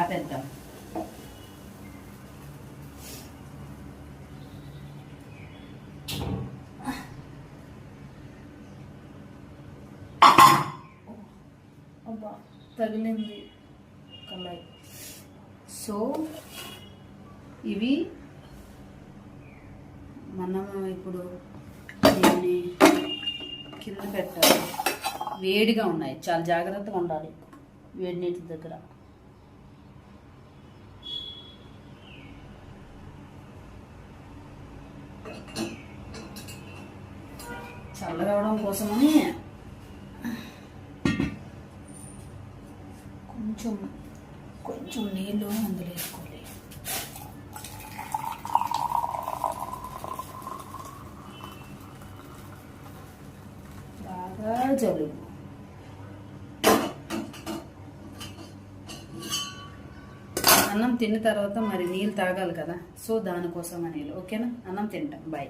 ఆపేద్దాం. అబ్బా తగిలింది కళాయి సో ఇవి మనము ఇప్పుడు దీన్ని కింద పెట్టాలి. వేడిగా ఉన్నాయి. చాలా జాగ్రత్తగా ఉండాలి. వేడి నీటి దగ్గర. చల్లగవడం కోసమని కొంచెం కొంచెం నీళ్ళు అందులో వేసుకోవాలి. బాగా జలుబు. అన్నం తిన్న తర్వాత మరి నీళ్ళు తాగాలి కదా. సో దానికోసం అని ఓకేనా? అన్నం తింటాం. బాయ్.